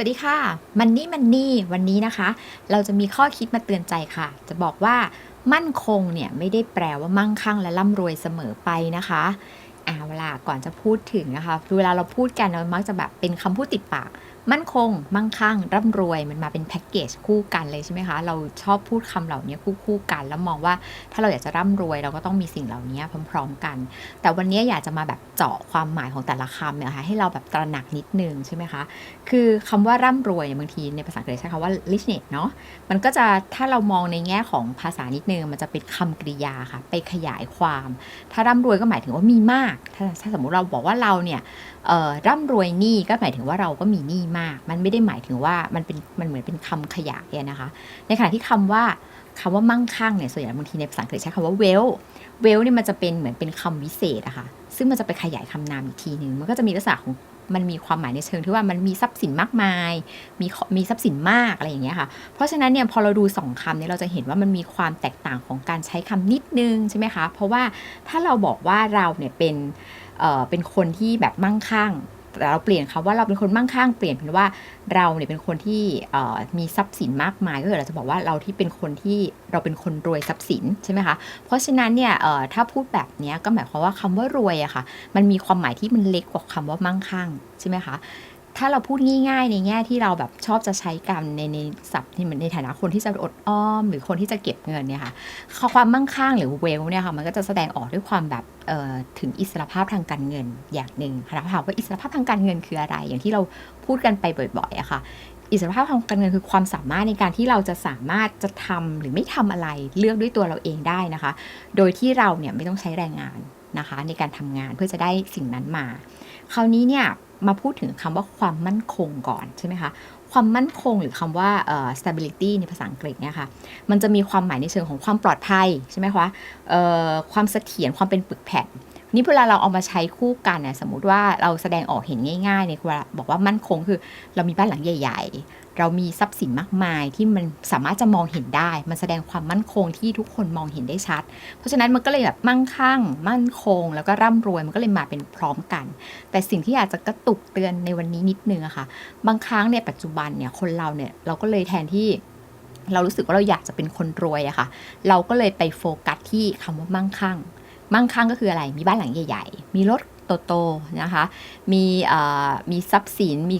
สวัสดีค่ะมันนี่มันนี่วันนี้นะคะ เราจะมีข้อคิดมาเตือนใจค่ะ จะบอกว่ามั่นคงเนี่ยไม่ได้แปลว่ามั่งคั่งและร่ำรวยเสมอไปนะคะเอาเวลาก่อนจะพูดถึงนะคะเวลาเราพูดกันเรามักจะแบบเป็นคำพูดติดปาก มั่นคง มั่งคั่ง ร่ำรวย มันมาเป็นแพ็กเกจคู่กันเลยใช่ไหมคะ เราชอบพูดคำเหล่านี้คู่คู่กัน แล้วมองว่าถ้าเราอยากจะร่ำรวยเราก็ต้องมีสิ่งเหล่านี้พร้อม ๆ กัน แต่วันนี้อยากจะมาแบบเจาะความหมายของแต่ละคำเนี่ยค่ะให้เราแบบตระหนักนิดนึงใช่ไหมคะ คือคำว่าร่ำรวยบางทีในภาษาอังกฤษใช้คำว่า richness เนาะมันก็จะถ้าเรามองในแง่ของภาษานิดนึงมันจะเป็นคำกริยาค่ะ ไปขยายความ ถ้าร่ำรวยก็หมายถึงว่ามีมาก ถ้าถ้าสมมุติเราบอกว่าเราเนี่ยร่ำรวยนี้ก็หมายถึงว่าเราก็มีหนี้มากมันไม่ได้หมายถึงว่ามันเป็นมันเหมือนเป็นคำขยายนะคะ ในขณะที่คำว่าคำว่ามั่งคั่งเนี่ยส่วนใหญ่บางทีในภาษาอังกฤษใช้คำว่า well well เนี่ยมันจะเป็นเหมือนเป็นคำวิเศษอะค่ะซึ่งมันจะไปขยายคำนามอีกทีหนึ่งมันก็จะมีลักษณะของมันมีความหมายในเชิงที่ว่ามันมีทรัพย์สินมากมาย มีมีทรัพย์สินมากอะไรอย่างเงี้ยค่ะ เพราะฉะนั้นเนี่ยพอเราดูสองคำเนี่ยเราจะเห็นว่ามันมีความแตกต่างของการใช้คำนิดนึงใช่ไหมคะ เพราะว่าถ้าเราบอกว่าเราเนี่ยเป็นเอ่อเป็นคนที่แบบมั่งคั่ง แต่เราเปลี่ยนคำว่าเราเป็นคนมั่งคั่งเปลี่ยนเป็นว่าเราเนี่ยเป็นคนที่มีทรัพย์สินมากมาย ก็คือเราจะบอกว่าเราที่เป็นคนที่เราเป็นคนรวยทรัพย์สินใช่ไหมคะเพราะฉะนั้นเนี่ยถ้าพูดแบบนี้ก็หมายความว่าคำว่ารวยอะค่ะมันมีความหมายที่มันเล็กกว่าคำว่ามั่งคั่งใช่ไหมคะ ถ้าเราพูดง่ายๆ ในแง่ที่เราแบบชอบจะใช้กันในในศัพท์ที่เหมือนในฐานะคนที่จะอดออม หรือคนที่จะเก็บเงินเนี่ยค่ะความมั่งคั่งหรือเวลเนี่ยค่ะมันก็จะแสดงออกด้วยความแบบเอ่อถึงอิสรภาพทางการเงินอย่างหนึ่งค่ะถามว่าอิสรภาพทางการเงินคืออะไร อย่างที่เราพูดกันไปบ่อยๆอะค่ะอิสรภาพทางการเงินคือความสามารถในการที่เราจะสามารถจะทำหรือไม่ทำอะไรเลือกด้วยตัวเราเองได้นะคะ โดยที่เราเนี่ยไม่ต้องใช้แรงงานนะคะ ในการทำงานเพื่อจะได้สิ่งนั้นมา คราวนี้เนี่ย มาพูดถึงคำว่าความมั่นคงก่อนใช่ไหมคะความมั่นคงหรือคำว่า stability ในภาษาอังกฤษเนี่ยค่ะ มันจะมีความหมายในเชิงของความปลอดภัยใช่ไหมคะความเสถียรความเป็นปึกแผ่น นี่เวลาเราเอามาใช้คู่กันเนี่ยสมมติว่าเราแสดงออกเห็นง่ายๆเนี่ยเวลาบอกว่ามั่นคงคือเรามีบ้านหลังใหญ่ ๆ เรามีทรัพย์สินมากมายที่มันสามารถจะมองเห็นได้ มันแสดงความมั่นคงที่ทุกคนมองเห็นได้ชัด เพราะฉะนั้นมันก็เลยแบบมั่งคั่ง มั่นคง แล้วก็ร่ำรวยมันก็เลยมาเป็นพร้อมกัน แต่สิ่งที่อยากจะกระตุกเตือนในวันนี้นิดนึงอะค่ะ บางครั้งในปัจจุบันเนี่ยคนเราเนี่ยเราก็เลยแทนที่เรารู้สึกว่าเราอยากจะเป็นคนรวยอะค่ะ เราก็เลยไปโฟกัสที่คำว่ามั่งคั่ง มั่งคั่งก็คืออะไร มีบ้านหลังใหญ่ ๆ มีรถ โตๆนะคะ มีมีทรัพย์สิน มี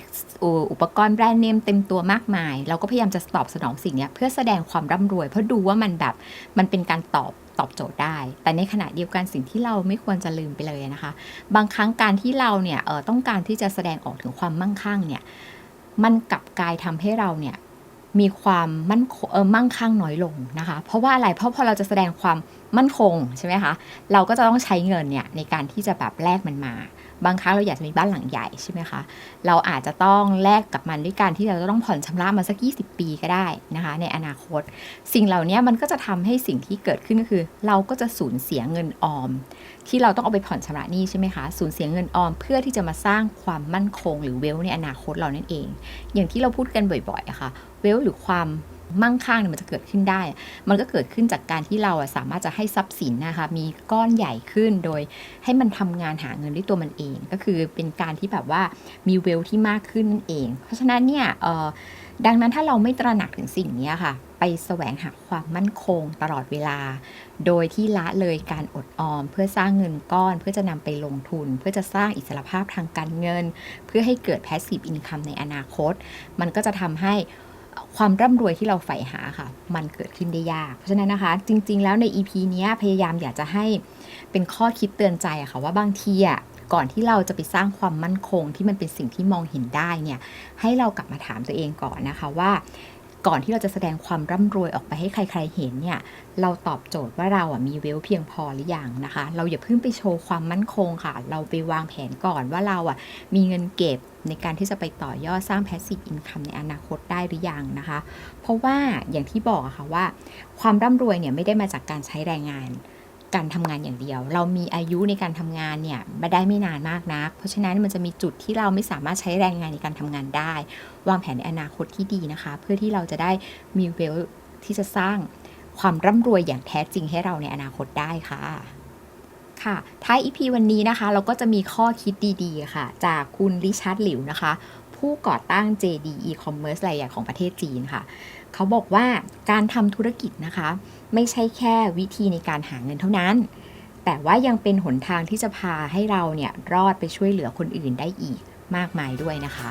อุปกรณ์แบรนด์เนมเต็มตัวมากมาย เราก็พยายามจะตอบสนองสิ่งนี้เพื่อแสดงความร่ำรวย เพราะดูว่ามันแบบมันเป็นการตอบตอบโจทย์ได้ แต่ในขณะเดียวกันสิ่งที่เราไม่ควรจะลืมไปเลยนะคะ บางครั้งการที่เราเนี่ยต้องการที่จะแสดงออกถึงความมั่งคั่งเนี่ย มันกลับกลายทำให้เราเนี่ยมีความมั่นคงเออมั่งคั่งน้อยลงนะคะ เพราะว่าอะไร เพราะพอเราจะแสดงความ มั่นคงใช่ไหมคะเราก็จะต้องใช้เงินเนี่ยในการที่จะแบบแลกมันมา บางครั้งเราอยากจะมีบ้านหลังใหญ่ใช่ไหมคะเราอาจจะต้องแลกกับมันด้วยการที่เราจะต้องผ่อนชำระมาสัก 20 ปีก็ได้นะคะในอนาคต สิ่งเหล่านี้มันก็จะทำให้สิ่งที่เกิดขึ้นก็คือ เราก็จะสูญเสียเงินออม ที่เราต้องเอาไปผ่อนชำระหนี้ใช่ไหมคะสูญเสียเงินออมเพื่อที่จะมาสร้างความมั่นคง หรือเวลในอนาคตเรานั่นเอง อย่างที่เราพูดกันบ่อยๆะค่ะเวลหรือความ มั่งคั่งเนี่ยมันจะเกิดขึ้นได้ มันก็เกิดขึ้นจากการที่เราสามารถจะให้ทรัพย์สินนะคะมีก้อนใหญ่ขึ้นโดยให้มันทำงานหาเงินด้วยตัวมันเอง ก็คือเป็นการที่แบบว่ามีเวลที่มากขึ้นนั่นเอง เพราะฉะนั้นเนี่ยดังนั้นถ้าเราไม่ตระหนักถึงสิ่งนี้ค่ะ ไปแสวงหาความมั่นคงตลอดเวลา โดยที่ละเลยการอดออม เพื่อสร้างเงินก้อนเพื่อจะนำไปลงทุน เพื่อจะสร้างอิสรภาพทางการเงิน เพื่อให้เกิด passive income ในอนาคต มันก็จะทำให้ ความร่ำรวยที่เราใฝ่หาค่ะ มันเกิดขึ้นได้ยาก เพราะฉะนั้นนะคะ จริง ๆ แล้วใน EP นี้พยายามอยากจะให้เป็นข้อคิดเตือนใจอะค่ะว่าบางทีอะก่อนที่เราจะไปสร้างความมั่นคงที่มันเป็นสิ่งที่มองเห็นได้เนี่ยให้เรากลับมาถามตัวเองก่อนนะคะว่า ก่อนที่เราจะแสดงความร่ำรวยออกไปให้ใครๆเห็นเนี่ย เราตอบโจทย์ว่าเราอะมีเวลเพียงพอหรือยังนะคะ เราอย่าเพิ่งไปโชว์ความมั่นคงค่ะ เราไปวางแผนก่อนว่าเราอะมีเงินเก็บในการที่จะไปต่อยอดสร้าง passive income ในอนาคตได้หรือยังนะคะ เพราะว่าอย่างที่บอกอะค่ะว่า ความร่ำรวยเนี่ยไม่ได้มาจากการใช้แรงงาน การทำงานอย่างเดียว เรามีอายุในการทำงานเนี่ยมาได้ไม่นานมากนัก เพราะฉะนั้นมันจะมีจุดที่เราไม่สามารถใช้แรงงานในการทำงานได้ วางแผนในอนาคตที่ดีนะคะ เพื่อที่เราจะได้มีเวลที่จะสร้างความร่ำรวยอย่างแท้จริงให้เราในอนาคตได้ค่ะค่ะท้าย EP วันนี้นะคะ เราก็จะมีข้อคิดดีๆค่ะ จากคุณริชาร์ดหลิวนะคะ ผู้ก่อตั้ง JD e-commerce รายใหญ่ของประเทศจีนค่ะ เขาบอกว่าการทำธุรกิจนะคะ ไม่ใช่แค่วิธีในการหาเงินเท่านั้น แต่ว่ายังเป็นหนทางที่จะพาให้เราเนี่ยรอดไปช่วยเหลือคนอื่นได้อีกมากมายด้วยนะคะ